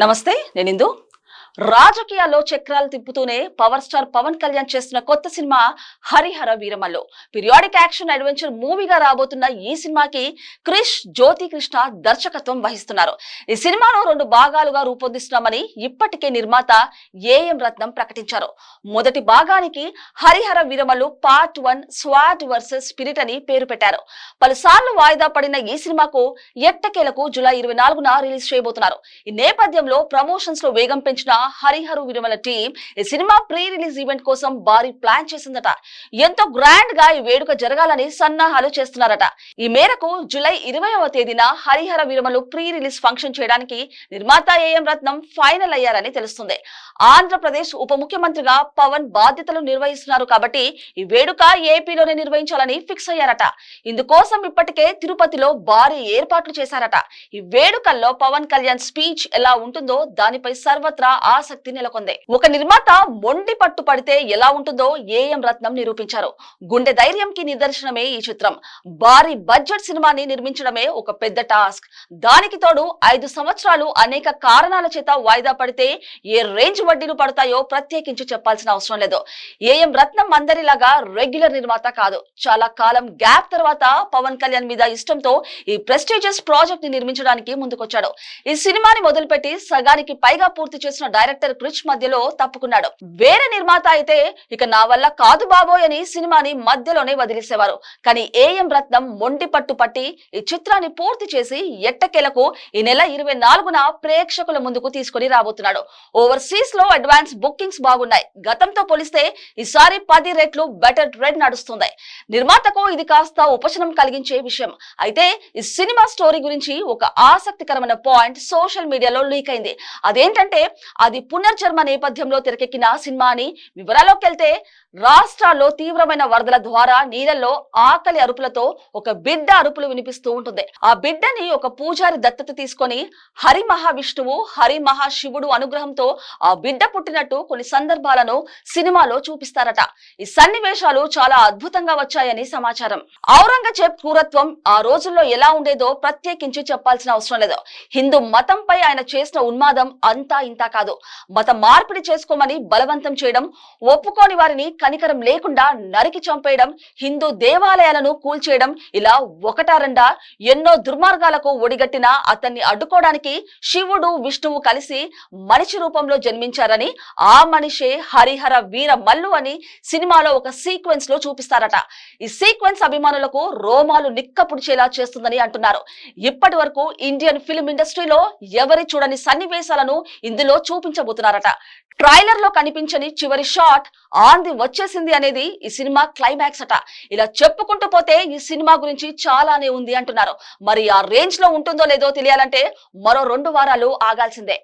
నమస్తే నేను ఇందు. రాజకీయాల్లో చక్రాలు తిప్పుతూనే పవర్ స్టార్ పవన్ కళ్యాణ్ చేస్తున్న కొత్త cinema Harihara Veeramallu. Periodic action adventure మూవీగా రాబోతున్న ఈ సినిమాకి క్రిష్ జ్యోతి కృష్ణ దర్శకత్వం వహిస్తున్నారు. ఈ సినిమాను రెండు భాగాలుగా రూపొందిస్తున్నామని ఇప్పటికే నిర్మాత ఏఎం రత్నం ప్రకటించారు. మొదటి భాగానికి Harihara Veeramallu part one sword versus spirit అని పేరు పెట్టారు. పలుసార్లు వాయిదా పడిన ఈ సినిమాకు ఎట్టకేలకు జూలై ఇరవై నాలుగున రిలీజ్ చేయబోతున్నారు. ఈ నేపథ్యంలో ప్రమోషన్స్లో వేగం పెంచిన హరిహరు విరమల టీం ఈ సినిమా ప్రీ రిలీజ్ ఈవెంట్ కోసం భారీ ప్లాన్ చేసిందట. ఎంతో గ్రాండ్గా ఈ వేడుక జరగాలని సన్నాహాలు చేస్తున్నారట. ఈ మేరకు జులై ఇరవైవ తేదీన Harihara Veeramallu pre release function చేయడానికి నిర్మాత ఏఎం రత్నం ఫైనల్ అయ్యారని తెలుస్తుంది. ఆంధ్రప్రదేశ్ ఉప ముఖ్యమంత్రిగా పవన్ బాధ్యతలు నిర్వహిస్తున్నారు కాబట్టి ఈ వేడుక ఏపీలోనే నిర్వహించాలని ఫిక్స్ అయ్యారట. ఇందుకోసం ఇప్పటికే తిరుపతిలో భారీ ఏర్పాట్లు చేశారట. ఈ వేడుకల్లో పవన్ కళ్యాణ్ స్పీచ్ ఎలా ఉంటుందో దానిపై సర్వత్రా ఆసక్తి నెలకొంది. ఒక నిర్మాత మొండి పట్టు పడితే ఎలా ఉంటుందో ఏఎం రత్నం నిరూపించారు. గుండె ధైర్యంకి నిదర్శనమే ఈ చిత్రం. భారీ బడ్జెట్ సినిమాని నిర్మించడమే ఒక పెద్ద టాస్క్. దానికి తోడు ఐదు సంవత్సరాలు అనేక కారణాల చేత వాయిదా పడితే ఏ రేంజ్ వడ్డీలు పడతాయో ప్రత్యేకించి చెప్పాల్సిన అవసరం లేదు. ఏఎం రత్నం అందరిలాగా రెగ్యులర్ నిర్మాత కాదు. చాలా కాలం గ్యాప్ తర్వాత పవన్ కళ్యాణ్ మీద ఇష్టంతో ఈ ప్రెస్టీజియస్ ప్రాజెక్ట్ని నిర్మించడానికి ముందుకొచ్చాడు. ఈ సినిమాని మొదలుపెట్టి సగానికి పైగా పూర్తి చేసిన డైరెక్టర్ క్రిచ్ మధ్యలో తప్పుకున్నాడు. వేరే నిర్మాత అయితే ఇక నా వల్ల కాదు బాబోయ్ అని సినిమాని మధ్యలోనే వదిలేసేవారు. కానీ ఏఎం రత్నం మొండి పట్టు పట్టి ఈ చిత్రాన్ని పూర్తి చేసి ఎట్టకేలకు ఈ నెల ఇరవై నాలుగున ప్రేక్షకుల ముందుకు తీసుకొని రాబోతున్నాడు. ఓవర్సీస్లో అడ్వాన్స్ బుకింగ్స్ బాగున్నాయి. గతంతో పోలిస్తే ఈసారి పది రెట్లు బెటర్ ట్రెండ్ నడుస్తుంది. నిర్మాతకు ఇది కాస్త ఉపశనం కలిగించే విషయం. అయితే ఈ సినిమా స్టోరీ గురించి ఒక ఆసక్తికరమైన పాయింట్ సోషల్ మీడియాలో లీక్ అయింది. అదేంటంటే అది పునర్జన్మ నేపథ్యంలో తెరకెక్కిన సినిమా అని వివరాల్లోకి వెళ్తే రాష్ట్రాల్లో తీవ్రమైన వరదల ద్వారా నీళ్ళల్లో ఆకలి అరుపులతో ఒక బిడ్డ అరుపులు వినిపిస్తూ ఉంటుంది. ఆ బిడ్డని ఒక పూజారి దత్తత తీసుకొని హరి మహావిష్ణువు హరి మహాశివుడు అనుగ్రహంతో ఆ బిడ్డ పుట్టినట్టు కొన్ని సందర్భాలను సినిమాలో చూపిస్తారట. ఈ సన్నివేశాలు చాలా అద్భుతంగా వచ్చాయని సమాచారం. ఔరంగజేబ్ క్రూరత్వం ఆ రోజుల్లో ఎలా ఉండేదో ప్రత్యేకించి చెప్పాల్సిన అవసరం లేదు. హిందూ మతంపై ఆయన చేసిన ఉన్మాదం అంతా ఇంత కాదు. మత మార్పిడి చేసుకోమని బలవంతం చేయడం ఒప్పుకోని వారిని కనికరం లేకుండా నరికి చంపేయడం హిందూ దేవాలయాలను కూల్చేయడం ఇలా ఒకటారండా ఎన్నో దుర్మార్గాలకు ఒడిగట్టిన అతన్ని అడ్డుకోవడానికి శివుడు విష్ణువు కలిసి మనిషి రూపంలో జన్మించారని ఆ మనిషే హరిహర వీర మల్లు అని సినిమాలో ఒక సీక్వెన్స్లో చూపిస్తారట. ఈ సీక్వెన్స్ అభిమానులకు రోమాలు నిక్కపుడిచేలా చేస్తుందని అంటున్నారు. ఇప్పటి వరకు ఇండియన్ ఫిల్మ్ ఇండస్ట్రీలో ఎవరి చూడని సన్నివేశాలను ఇందులో చూపి చూపించబోతున్నారట ట్రైలర్లో కనిపించని చివరి షాట్ ఆంది వచ్చేసింది అనేది ఈ సినిమా క్లైమాక్స్ అట. ఇలా చెప్పుకుంటూ పోతే ఈ సినిమా గురించి చాలానే ఉంది అంటున్నారు. మరి ఆ రేంజ్లో ఉంటుందో లేదో తెలియాలంటే మరో రెండు వారాలు ఆగాల్సిందే.